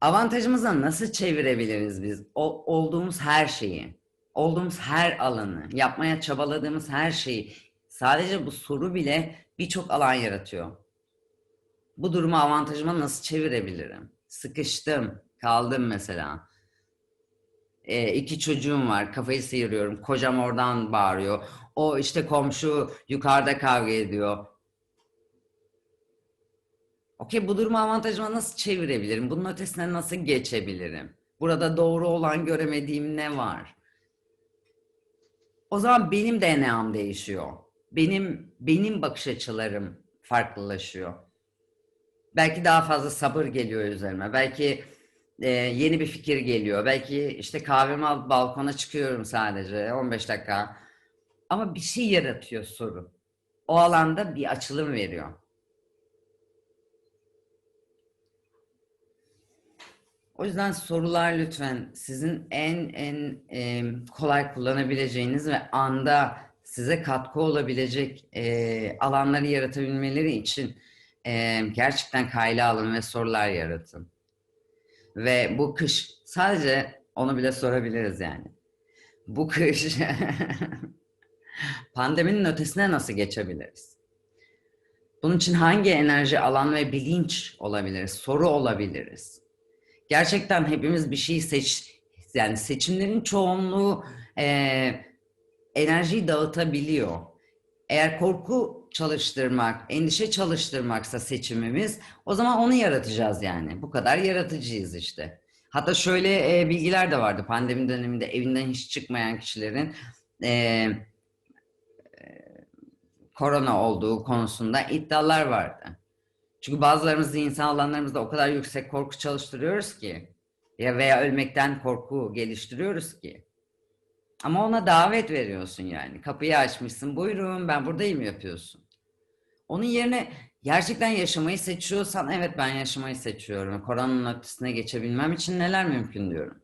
Avantajımıza nasıl çevirebiliriz biz? O, olduğumuz her şeyi, olduğumuz her alanı, yapmaya çabaladığımız her şeyi. Sadece bu soru bile birçok alan yaratıyor. Bu durumu avantajıma nasıl çevirebilirim? Sıkıştım, kaldım mesela. E, iki çocuğum var, kafayı sıyırıyorum. Kocam oradan bağırıyor. O işte komşu yukarıda kavga ediyor. Okey bu durumu avantajıma nasıl çevirebilirim? Bunun ötesine nasıl geçebilirim? Burada doğru olan göremediğim ne var? O zaman benim DNA'm değişiyor. Benim benim bakış açılarım farklılaşıyor. Belki daha fazla sabır geliyor üzerime. Belki e, yeni bir fikir geliyor. Belki işte kahvemi alıp balkona çıkıyorum sadece 15 dakika. Ama bir şey yaratıyor soru. O alanda bir açılım veriyor. O yüzden sorular lütfen sizin en en e, kolay kullanabileceğiniz ve anda size katkı olabilecek e, alanları yaratabilmeleri için e, gerçekten kayla alın ve sorular yaratın. Ve bu kış sadece onu bile sorabiliriz yani. Bu kış pandeminin ötesine nasıl geçebiliriz? Bunun için hangi enerji alan ve bilinç olabiliriz? Soru olabiliriz. Gerçekten hepimiz bir şey seç, yani seçimlerin çoğunluğu e, enerjiyi dağıtabiliyor. Eğer korku çalıştırmak, endişe çalıştırmaksa seçimimiz, o zaman onu yaratacağız yani. Bu kadar yaratıcıyız işte. Hatta şöyle e, bilgiler de vardı pandemi döneminde evinden hiç çıkmayan kişilerin e, e, korona olduğu konusunda iddialar vardı. Çünkü bazılarımız insan alanlarımızda o kadar yüksek korku çalıştırıyoruz ki ya veya ölmekten korku geliştiriyoruz ki. Ama ona davet veriyorsun yani. Kapıyı açmışsın. Buyurun ben buradayım yapıyorsun. Onun yerine gerçekten yaşamayı seçiyorsan evet ben yaşamayı seçiyorum. Koronanın ötesine geçebilmem için neler mümkün diyorum.